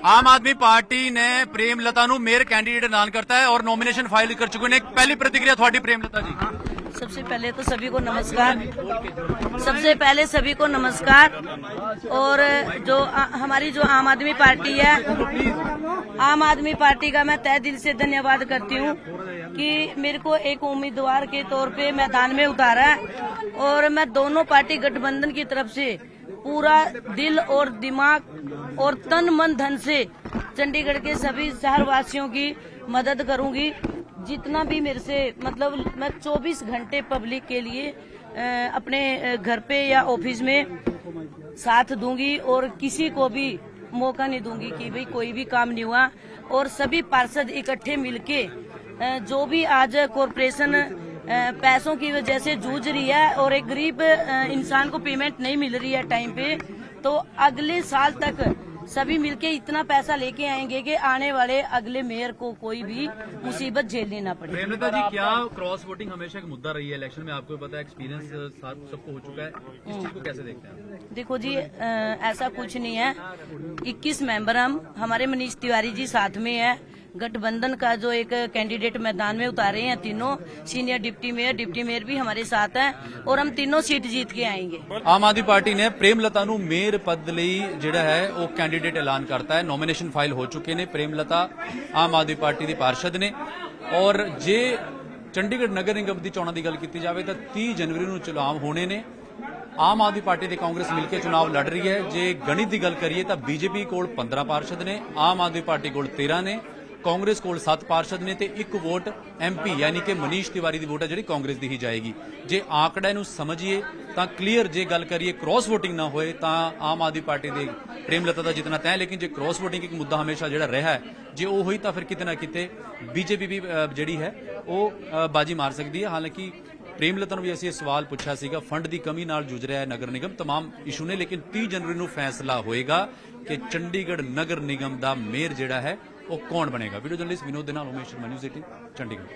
Aam Aadmi party ਨੇ ਪ੍ਰੇਮ ਲਤਾ ਨੂੰ mayor candidate ਐਲਾਨ ਕਰਤਾ ਹੈ ਔਰ ਨੋਮੀਨੇਸ਼ਨ ਫਾਈਲ ਕਰ ਚੁੱਕੇ ਨੇ ਪਹਿਲੀ ਪ੍ਰਤੀਕਿਰਿਆ ਤੁਹਾਡੀ ਪ੍ਰੇਮ ਲਤਾ ਜੀ सबसे पहले तो सभी को नमस्कार सबसे पहले सभी को नमस्कार और जो आ, हमारी जो आम आदमी पार्टी है आम आदमी पार्टी का मैं तय दिल से धन्यवाद करती हूँ कि मेरे को एक उम्मीदवार के तौर पे मैदान में उतारा है और मैं दोनों पार्टी गठबंधन की तरफ से पूरा दिल और दिमाग और तन मन धन से चंडीगढ़ के सभी शहरवासियों की मदद करूँगी। जितना भी मेरे से मतलब मैं 24 घंटे पब्लिक के लिए अपने घर पे या ऑफ़िस में साथ दूँगी और किसी को भी मौका नहीं दूँगी कि भाई कोई भी काम नहीं हुआ। और सभी पार्षद इकट्ठे मिलके जो भी आज कॉरपोरेशन पैसों की वजह से जूझ रही है और एक गरीब इंसान को पेमेंट नहीं मिल रही है टाइम पे। तो अगले साल तक सभी मिलके इतना पैसा लेके आएँगे कि आने वाले अगले मेयर को कोई भी मुसीबत झेलनी ना पड़े। प्रेमलता जी क्या क्रॉस वोटिंग हमेशा एक मुद्दा रही है? इलेक्शन में आपको पता है एक्सपीरियंस सबको हो चुका है। इस चीज़ को कैसे देखते हैं देखो जी अ, ऐसा कुछ नहीं है। 21 मेंबर हम हमारे मनीष तिवारी जी साथ में है। गठबंधन का जो एक कैंडिडेट मैदान में उतारे हैं तीनों senior deputy mayor deputy mayor भी हमारे साथ हैं और हम तीनों सीट जीत के आएंगे ਆਮ ਆਦਮੀ ਪਾਰਟੀ ਨੇ ਪ੍ਰੇਮ ਲਤਾ ਨੂੰ ਮੇਅਰ ਪਦ ਲਈ ਜਿਹੜਾ ਹੈ ਉਹ ਕੈਂਡੀਡੇਟ ਐਲਾਨ ਕਰਤਾ ਹੈ ਨੋਮੀਨੇਸ਼ਨ ਫਾਈਲ ਹੋ ਚੁੱਕੇ ਨੇ ਪ੍ਰੇਮ ਲਤਾ ਆਮ ਆਦਮੀ ਪਾਰਟੀ ਦੀ ਪਾਰਸ਼ਦ ਨੇ ਔਰ ਜੇ ਚੰਡੀਗੜ੍ਹ ਨਗਰ ਨਿਗਮ ਦੀ ਚੋਣਾਂ ਦੀ ਗੱਲ ਕੀਤੀ ਜਾਵੇ ਤਾਂ 30 ਜਨਵਰੀ ਨੂੰ ਚੁਣਾਵ ਹੋਣੇ ਨੇ ਆਮ ਆਦਮੀ ਪਾਰਟੀ ਤੇ ਕਾਂਗਰਸ ਮਿਲ ਕੇ ਚੁਣਾਵ ਲੜ ਰਹੀ ਹੈ ਜੇ ਗਣਿਤ ਦੀ ਗੱਲ ਕਰੀਏ ਤਾਂ ਬੀਜੇਪੀ ਕੋਲ 15 ਪਾਰਸ਼ਦ ਨੇ ਆਮ ਆਦਮੀ ਪਾਰਟੀ ਕੋਲ 13 ਨੇ ਕਾਂਗਰਸ ਕੋਲ 7 ਪਾਰਸ਼ਦ ਨੇ ਤੇ ਇੱਕ ਵੋਟ ਐਮਪੀ ਯਾਨੀ ਕਿ ਮਨੀਸ਼ ਤਿਵਾਰੀ ਦੀ ਵੋਟ ਹੈ ਜਿਹੜੀ ਕਾਂਗਰਸ ਦੀ ਹੀ ਜਾਏਗੀ। ਜੇ ਆંકੜਾ ਨੂੰ ਸਮਝੀਏ, ਤਾਂ ਕਲੀਅਰ ਜੇ ਗੱਲ ਕਰੀਏ ਕ੍ਰਾਸ ਵੋਟਿੰਗ ਨਾ ਹੋਏ, ਤਾਂ ਆਮ ਆਦਮੀ ਪਾਰਟੀ ਦੇ ਪ੍ਰੇਮ ਲਤਾ ਦਾ ਜਿਤਨਾ ਤੈਅ, ਲੇਕਿਨ ਜੇ ਕ੍ਰਾਸ ਵੋਟਿੰਗ ਇੱਕ ਮੁੱਦਾ ਹਮੇਸ਼ਾ ਜਿਹੜਾ ਰਿਹਾ ਹੈ, ਜੇ ਉਹ ਹੋਈ ਤਾਂ ਫਿਰ ਕਿਤੇ ਨਾ ਕਿਤੇ ਬੀਜੇਪੀ ਵੀ ਜਿਹੜੀ ਹੈ, ਉਹ ਬਾਜੀ ਮਾਰ ਸਕਦੀ ਹੈ। ਹਾਲਾਂਕਿ ਪ੍ਰੇਮ ਨੂੰ ਵੀ ਅਸੀਂ ਇਹ ਸਵਾਲ ਪੁੱਛਿਆ ਸੀਗਾ, ਫੰਡ ਦੀ ਕਮੀ ਨਾਲ ਜੂਝ ਰਿਹਾ ਹੈ ਨਗਰ ਨਿਗਮ तमाम ਇਸ਼ੂ ਨੇ, ਲੇਕਿਨ 30 ਜਨਵਰੀ ਨੂੰ ਫੈਸਲਾ ਹੋਏਗਾ ਕਿ ਚੰਡੀਗੜ੍ਹ ਨਗਰ ਨਿਗਮ ਦਾ ਮੇਅਰ ਜਿਹੜਾ ਹੈ कौन बनेगा वीडियो जर्नलिस्ट विनोद देना उमेश शर्मा न्यूज़ एटीन चंडीगढ़